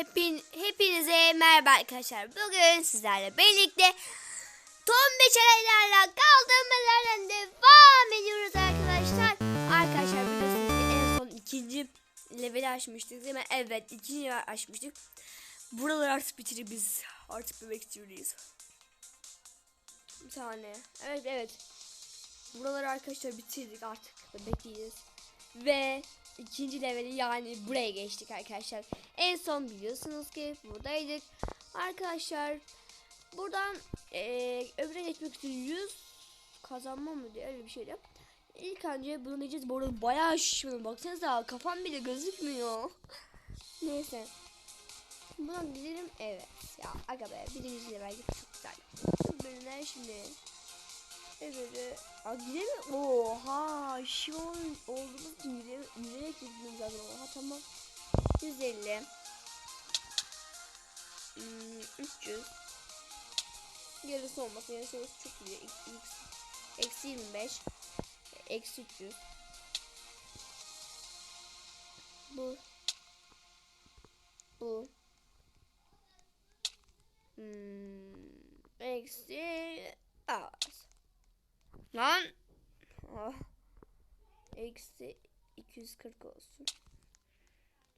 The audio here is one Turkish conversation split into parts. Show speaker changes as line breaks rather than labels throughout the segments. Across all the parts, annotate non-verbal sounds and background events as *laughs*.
Hepin, hepinize merhaba arkadaşlar. Bugün sizlerle birlikte Tom Beçereylerle kaldığımız yerden devam ediyoruz arkadaşlar. Arkadaşlar biliyorsunuz ki en son ikinci level açmıştık değil mi? Evet ikinci level açmıştık. Buraları artık bitirip biz artık bebek istiyoruz. Bir saniye. Evet evet. Buraları arkadaşlar bitirdik artık değiliz. Ve ikinci leveli yani buraya geçtik arkadaşlar. En son biliyorsunuz ki buradaydık. Arkadaşlar buradan eee öbüre geçmek için 100 kazanma mı diye öyle bir şeydi. İlk önce bunu diyeceğiz. Bu arada bayağı şişmanım. Baksanıza kafam bile gözükmüyor. *laughs* Neyse. Buradan gidelim. Evet. Ya aga be birinci level çok güzel. Bölümler şimdi. Evet. Aa, gidemiyor. Oha. Şu an olduğumuz gidemiyor. Yürüyerek gitmemiz lazım. Oha tamam. 150. Hmm, 300. Yarısı olmasın. Yarısı olması çok iyi. Eksi 25. Eksi 300. Bu. Bu. Hmm, eksi az. Lan. Ah. Eksi 240 olsun.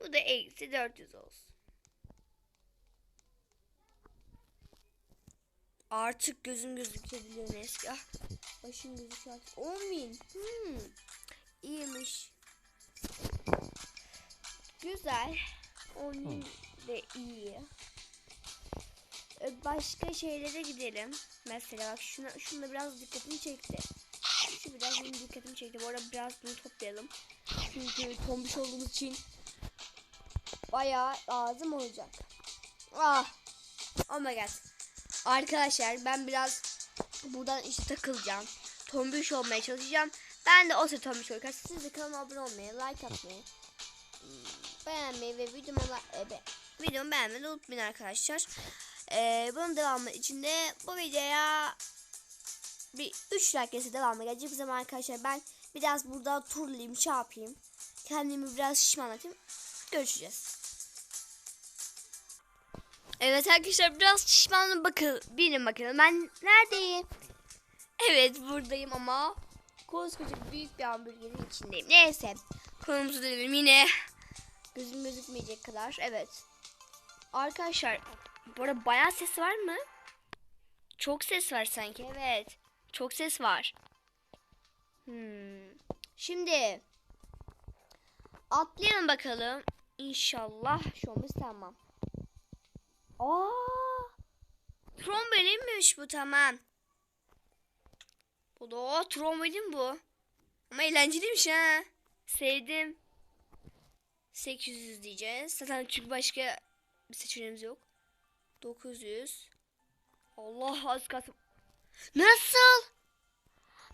Bu da eksi 400 olsun. Artık gözüm gözükebiliyor eski. Ah, başım gözüküyor artık. 10 bin. Hmm. İyiymiş. Güzel. 10 bin de iyi. Ee, Başka şeylere gidelim. Mesela bak şuna, şunda biraz dikkatimi çekti. Şu biraz benim dikkatimi çekti. Bu arada biraz bunu toplayalım. Çünkü tombiş olduğumuz için bayağı lazım olacak. Ah. Oh my god. Arkadaşlar ben biraz buradan işte takılacağım. Tombiş olmaya çalışacağım. Ben de o sırada tombiş olacağım. Siz de kanalıma abone olmayı, like atmayı, beğenmeyi ve videomu, e, be, videomu beğenmeyi unutmayın arkadaşlar. Ee, bunun devamı için de bu videoya bir 3 like gelirse devamı gelecek. Bir zaman arkadaşlar ben biraz burada turlayayım, şey yapayım. Kendimi biraz şişmanlatayım. Görüşeceğiz. Evet arkadaşlar biraz şişmanım bakın. Bilin bakalım ben neredeyim? Evet buradayım ama koskoca büyük bir hamburgerin içindeyim. Neyse konumuzu dönelim yine. Gözüm gözükmeyecek kadar. Evet. Arkadaşlar bu arada bayağı ses var mı? Çok ses var sanki. Evet. Çok ses var. Hmm. Şimdi atlayalım bakalım. İnşallah şomuz tamam. Aa! Trombolinmiş bu tamam. Bu da o trombolin bu. Ama eğlenceliymiş ha. Sevdim. 800 diyeceğiz. Zaten çünkü başka bir seçeneğimiz yok. 900. Allah az kalsın. Nasıl?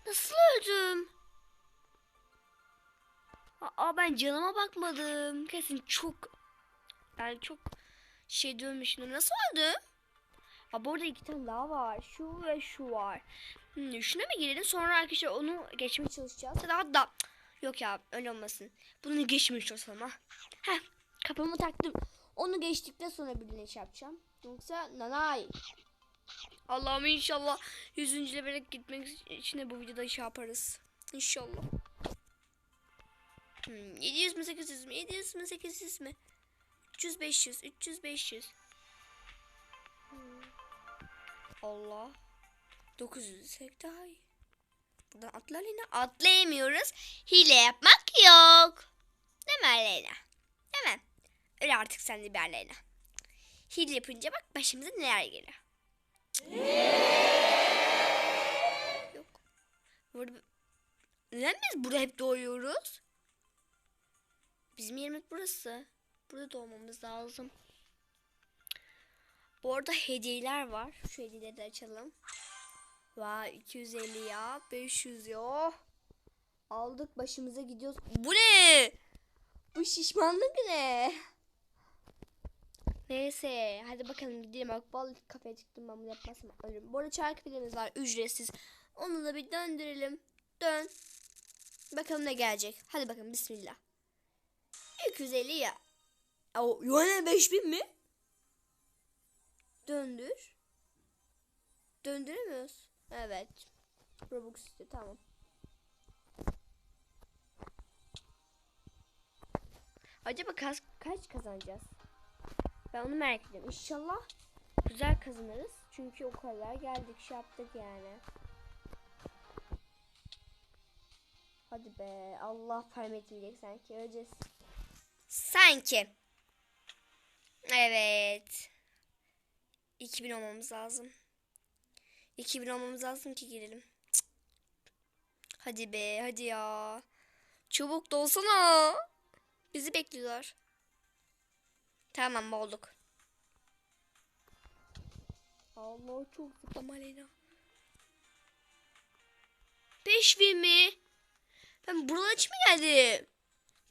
Nasıl öldüm? Aa ben canıma bakmadım. Kesin çok ben çok şey dönmüşüm. Nasıl öldüm? Ha burada iki tane daha var. Şu ve şu var. Hmm, şuna mı girelim? Sonra arkadaşlar onu geçmeye çalışacağız. Daha da yok ya öyle olmasın. Bunu geçmeye çalışalım ha. Heh kapımı taktım. Onu geçtikten sonra birine şey yapacağım. Yoksa nanay. Allah'ım inşallah 100. levele gitmek için de bu videoda şey yaparız. İnşallah. Hmm, 700 mü 800 mü 700 mü 800 mü 300 500 300 500 Hmm. Allah 900 desek daha iyi. Buradan atla Aleyna. Atlayamıyoruz. Hile yapmak yok. Değil mi Aleyna? Değil mi? Öyle artık sen de bir Aleyna. Hile yapınca bak başımıza neler geliyor. Yok. Burada... Neden biz burada hep doğuyoruz? Bizim yerimiz burası. Burada doğmamız lazım. Bu arada hediyeler var. Şu hediyeleri de açalım. Vay 250 ya. 500 ya. Aldık başımıza gidiyoruz. Bu ne? Bu şişmanlık ne? Neyse hadi bakalım gidelim. Bak bal kafeye çıktım ben bunu yapmazsam ölürüm. Bu arada çarkı pilimiz var ücretsiz. Onu da bir döndürelim. Dön. Bakalım ne gelecek. Hadi bakalım bismillah. 250 ya. O, yani 5000 mi? Döndür. Döndüremiyoruz. Evet. Robux istiyor tamam. Acaba kaç, kaç kazanacağız? Ben onu merak ediyorum. İnşallah güzel kazanırız. Çünkü o kadar geldik şey yaptık yani. Hadi be Allah permetmeyecek sanki öleceğiz. Sanki. Evet. 2000 olmamız lazım. 2000 olmamız lazım ki girelim. Hadi be hadi ya. Çabuk dolsana. Bizi bekliyorlar. Tamam olduk. Allah çok zıplama Aleyna. 5000 mi? Ben buralar için mi geldim?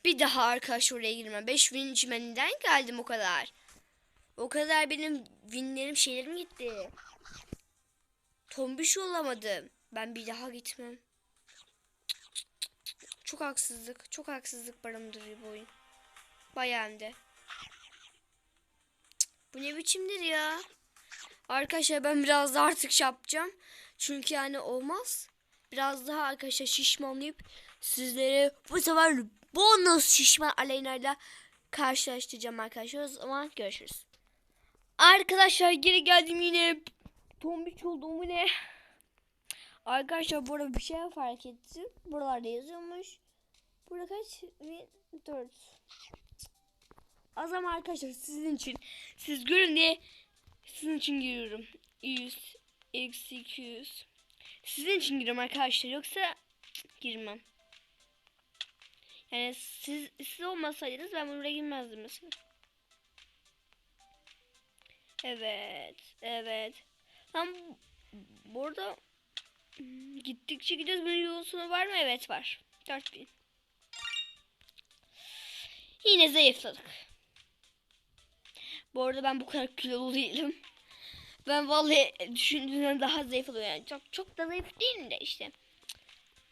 Bir daha arkadaş oraya girmem. 5000 için ben neden geldim o kadar? O kadar benim winlerim şeylerim gitti. Tombiş olamadım. Ben bir daha gitmem. Çok haksızlık. Çok haksızlık barındırıyor bu oyun. Bayağı hem de. Bu ne biçimdir ya? Arkadaşlar ben biraz daha artık şey yapacağım. Çünkü yani olmaz. Biraz daha arkadaşlar şişmanlayıp sizlere bu sefer bonus şişman Aleyna'yla karşılaştıracağım arkadaşlar. O zaman görüşürüz. Arkadaşlar geri geldim yine. Tombiç oldum bu ne? Arkadaşlar burada bir şey fark ettim. Buralarda yazıyormuş. Burada kaç? 4. O zaman arkadaşlar sizin için siz görün diye sizin için giriyorum. 100 eksi 200. Sizin için giriyorum arkadaşlar yoksa girmem. Yani siz, siz olmasaydınız ben buraya girmezdim mesela. Evet, evet. Tam burada hmm, gittikçe gidiyoruz. Bunun yol sonu var mı? Evet var. 4000. Yine zayıfladık. Bu arada ben bu kadar kilolu değilim. Ben vallahi düşündüğümden daha zayıf oluyorum. Yani çok çok da zayıf değilim de işte.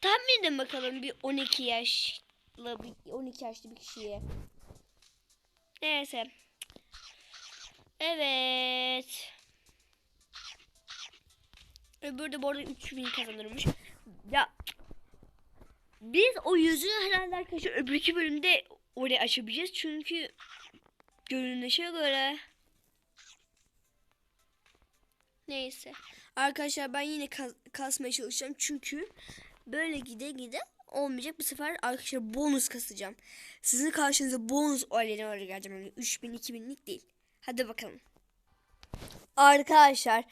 Tahmin edin bakalım bir 12 yaşlı bir 12 yaşlı bir kişiye. Neyse. Evet. Öbürü de bu arada 3000 kazanırmış. Ya biz o yüzü herhalde arkadaşlar öbürkü bölümde oraya açabileceğiz. Çünkü görünüşe göre Neyse. Arkadaşlar ben yine kas kasmaya çalışacağım. Çünkü böyle gide gide olmayacak. Bu sefer arkadaşlar bonus kasacağım. Sizin karşınıza bonus olayına öyle geleceğim. Yani 3000 2000'lik değil. Hadi bakalım. Arkadaşlar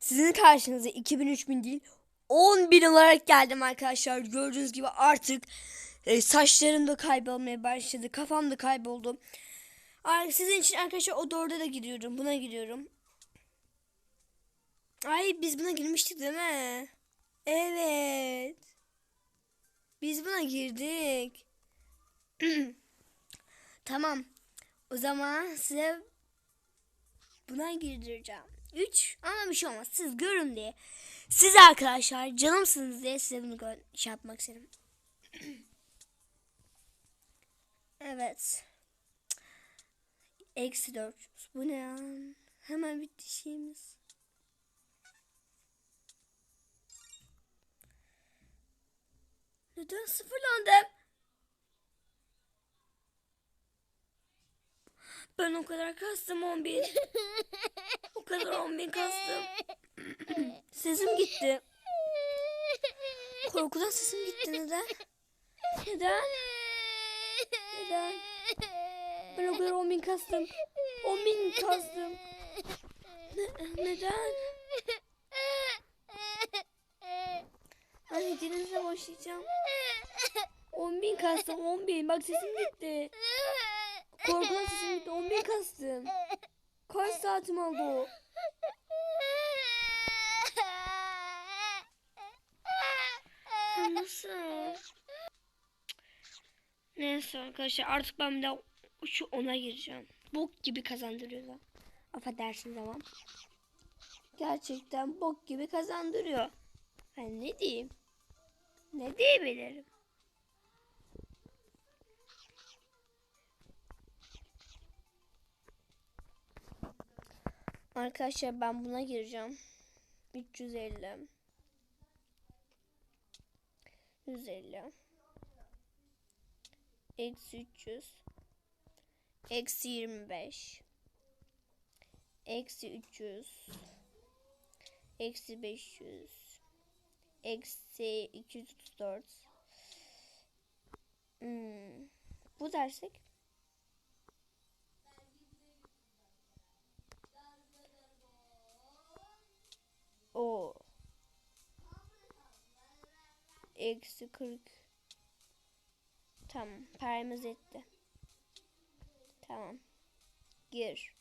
sizin karşınıza 2000 3000 değil 10.000 olarak geldim arkadaşlar. Gördüğünüz gibi artık e, saçlarım da kaybolmaya başladı. Kafam da kayboldu. Sizin için arkadaşlar o dörde de gidiyorum. Buna gidiyorum. Ay biz buna girmiştik değil mi? Evet. Biz buna girdik. *clears throat* tamam. O zaman size buna girdireceğim. 3 ama bir şey olmaz. Siz görün diye. Siz arkadaşlar canımsınız diye size bunu şey yapmak istedim. *clears throat* evet. Eksi 4. Bu ne ya? Hemen bitti şeyimiz. Neden sıfırlandım? Ben o kadar kastım 10 bin. o kadar 10 bin kastım. *clears throat* sesim gitti. Korkudan sesim gitti neden? Neden? Neden? Ben o kadar 10 bin kastım. 10 bin kastım. Ne, neden? Anne denize başlayacağım. 10 bin kastım 10 bin. Bak sesim gitti. Korkudan sesim gitti. 10 bin kastım. Kaç saatim oldu o? Nasıl? Neyse arkadaşlar artık ben de şu ona gireceğim. Bok gibi kazandırıyor da. Affedersiniz ama. Gerçekten bok gibi kazandırıyor. Ben ne diyeyim? Ne diyebilirim? Arkadaşlar ben buna gireceğim. 350 150 Eksi 300 Eksi 25 Eksi 300 Eksi 500 Eksi 234 hmm. Bu dersek O. Eksi 40. Tamam. Paramız etti. Tamam. Gir.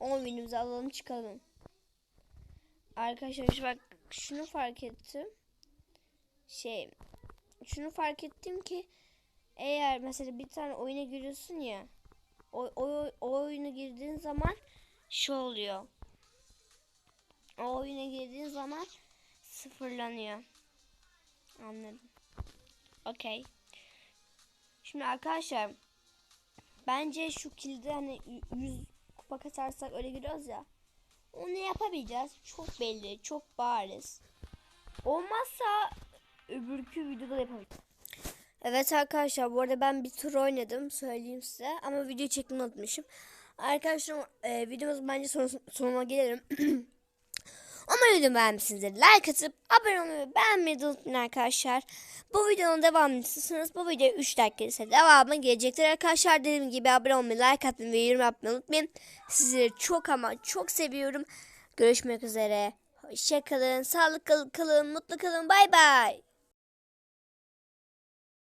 10 binimizi alalım çıkalım. Arkadaşlar bak şunu fark ettim. Şey şunu fark ettim ki eğer mesela bir tane oyuna giriyorsun ya o, o, o oyuna girdiğin zaman şu oluyor. O oyuna girdiğin zaman sıfırlanıyor. Anladım. Okey. Şimdi arkadaşlar bence şu kilde hani 100 kupa kasarsak öyle giriyoruz ya. Onu yapabileceğiz. Çok belli, çok bariz. Olmazsa öbürkü videoda da yapabiliriz. Evet arkadaşlar bu arada ben bir tur oynadım söyleyeyim size ama video çekmeyi unutmuşum. Arkadaşlar e, videomuz bence son, sonuna gelelim. *clears throat* Umarım videomu beğenmişsinizdir. Like atıp abone olmayı beğenmeyi unutmayın arkadaşlar. Bu videonun devamını istiyorsanız bu video 3 dakika ise devamı gelecektir arkadaşlar. Dediğim gibi abone olmayı, like atmayı ve yorum yapmayı unutmayın. Sizleri çok ama çok seviyorum. Görüşmek üzere. Hoşçakalın, sağlıklı kalın, mutlu kalın. Bay bay.